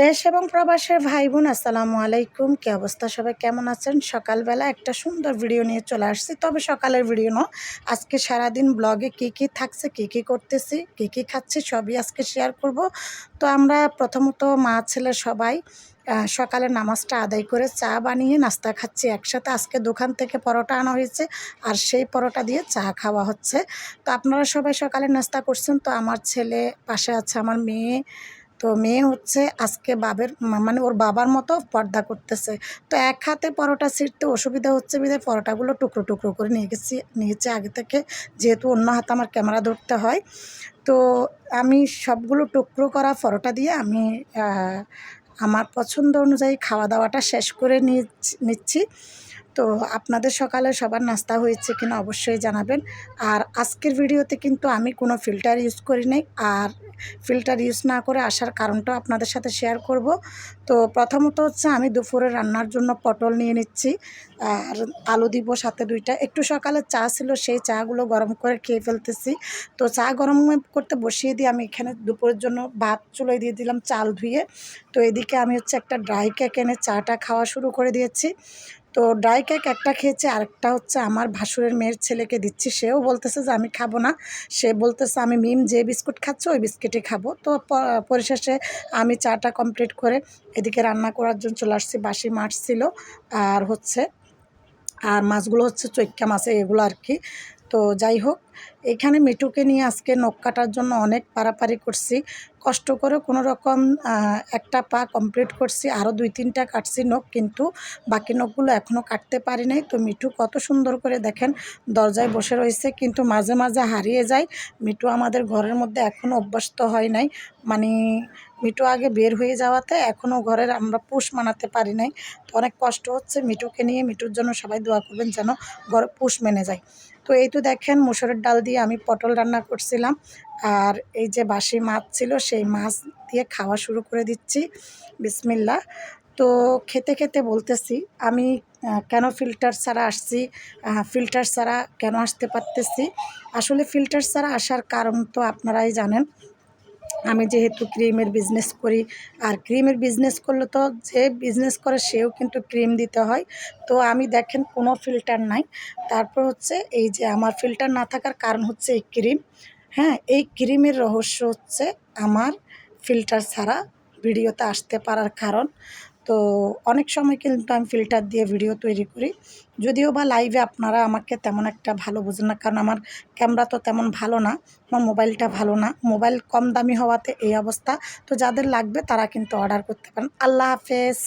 দেশ এবং প্রবাসের ভাই বোন আসসালামু আলাইকুম। কি অবস্থা? সবাই কেমন আছেন? সকালবেলা একটা সুন্দর ভিডিও নিয়ে চলে আসছি। তবে সকালের ভিডিও ন আজকে সারাদিন ব্লগে কি কি থাকছে, কি কি করতেছি, কি কি খাচ্ছি, সবই আজকে শেয়ার করব। তো আমরা প্রথমত মা, ছেলে সবাই সকালে নামাজটা আদায় করে চা বানিয়ে নাস্তা খাচ্ছি একসাথে। আজকে দোকান থেকে পরোটা আনা হয়েছে আর সেই পরোটা দিয়ে চা খাওয়া হচ্ছে। তো আপনারা সবাই সকালে নাস্তা করছেন। তো আমার ছেলে পাশে আছে, আমার মেয়ে তো মেয়ে হচ্ছে আজকে বাবের মানে ওর বাবার মতো পর্দা করতেছে। তো এক হাতে পরোটা ছিঁড়তে অসুবিধা হচ্ছে বিধায় পরোটাগুলো টুকরো টুকরো করে নিয়ে গেছি, নিয়েছে আগে থেকে, যেহেতু অন্য হাতে আমার ক্যামেরা ধরতে হয়। তো আমি সবগুলো টুকরো করা পরোটা দিয়ে আমি আমার পছন্দ অনুযায়ী খাওয়া দাওয়াটা শেষ করে নিচ্ছি। তো আপনাদের সকালে সবার নাস্তা হয়েছে কিনা অবশ্যই জানাবেন। আর আজকের ভিডিওতে কিন্তু আমি কোনো ফিল্টার ইউজ করি নাই। আর ফিল্টার ইউজ না করে আসার কারণটাও আপনাদের সাথে শেয়ার করব। তো প্রথমত হচ্ছে আমি দুপুরে রান্নার জন্য পটল নিয়ে নিচ্ছি। আর আলু দিব সাথে দুইটা। একটু সকালে চা ছিল, সেই চাগুলো গরম করে খেয়ে ফেলতেছি। তো চা গরম করতে বসিয়ে দিয়ে আমি এখানে দুপুরের জন্য ভাত চুলোয় দিয়ে দিলাম, চাল ধুয়ে। তো এদিকে আমি হচ্ছে একটা ড্রাই কেক এনে চাটা খাওয়া শুরু করে দিয়েছি। তো ড্রাই কেক একটা খেয়েছে, আরেকটা হচ্ছে আমার ভাসুরের মেয়ের ছেলেকে দিচ্ছি। সেও বলতেছে যে, আমি খাব না। সে বলতেছে, আমি মিম যে বিস্কুট খাচ্ছে, ওই বিস্কিটই খাব। তো পরিশেষে আমি চাটা কমপ্লিট করে এদিকে রান্না করার জন্য চলে আসছি, বাসি মাছ ছিল আর হচ্ছে, আর মাছগুলো হচ্ছে চৈকা মাছ, এগুলো আর কি। তো যাই হোক, এখানে মিঠুকে নিয়ে আজকে নখ কাটার জন্য অনেক পারাপারি করছি। কষ্ট করে কোনো রকম একটা পা কমপ্লিট করছি আরও দুই তিনটা কাটছি নখ, কিন্তু বাকি নখগুলো এখনও কাটতে পারি নাই। তো মিঠু কত সুন্দর করে দেখেন, দরজায় বসে রয়েছে, কিন্তু মাঝে মাঝে হারিয়ে যায়। মিঠু আমাদের ঘরের মধ্যে এখনও অভ্যস্ত হয় নাই। মানে মিঠু আগে বের হয়ে যাওয়াতে এখনও ঘরের আমরা পুষ মানাতে পারি নাই। তো অনেক কষ্ট হচ্ছে মিঠুকে নিয়ে। মিঠুর জন্য সবাই দোয়া করবেন যেন ঘরে পুষ মেনে যায়। তো এই তো দেখেন মুসুরের ডাল দিয়ে আমি পটল রান্না করছিলাম। আর এই যে বাসি মাছ ছিল, সেই মাছ দিয়ে খাওয়া শুরু করে দিচ্ছি। বিসমিল্লা তো খেতে খেতে বলতেছি, আমি কেন ফিল্টার ছাড়া আসছি? ফিল্টার ছাড়া কেন আসতে পারতেছি? আসলে ফিল্টার ছাড়া আসার কারণ তো আপনারাই জানেন। আমি যেহেতু ক্রিমের বিজনেস করি, আর ক্রিমের বিজনেস করলে তো যে বিজনেস করে সেও কিন্তু ক্রিম দিতে হয়। তো আমি দেখেন কোনো ফিল্টার নাই। তারপর হচ্ছে এই যে আমার ফিল্টার না থাকার কারণ হচ্ছে এই ক্রিম। হ্যাঁ এই ক্রিমের রহস্য হচ্ছে আমার ফিল্টার ছাড়া ভিডিওতে আসতে পারার কারণ। তো অনেক সময় কিন্তু আমি ফিল্টার দিয়ে ভিডিও তৈরি করি। যদিও বা লাইভে আপনারা আমাকে তেমন একটা ভালো বোঝেন না, কারণ আমার ক্যামেরা তো তেমন ভালো না, আমার মোবাইলটা ভালো না। মোবাইল কম দামি হওয়াতে এই অবস্থা, তো যাদের লাগবে তারা কিন্তু অর্ডার করতে পারেন। আল্লাহ হাফেজ।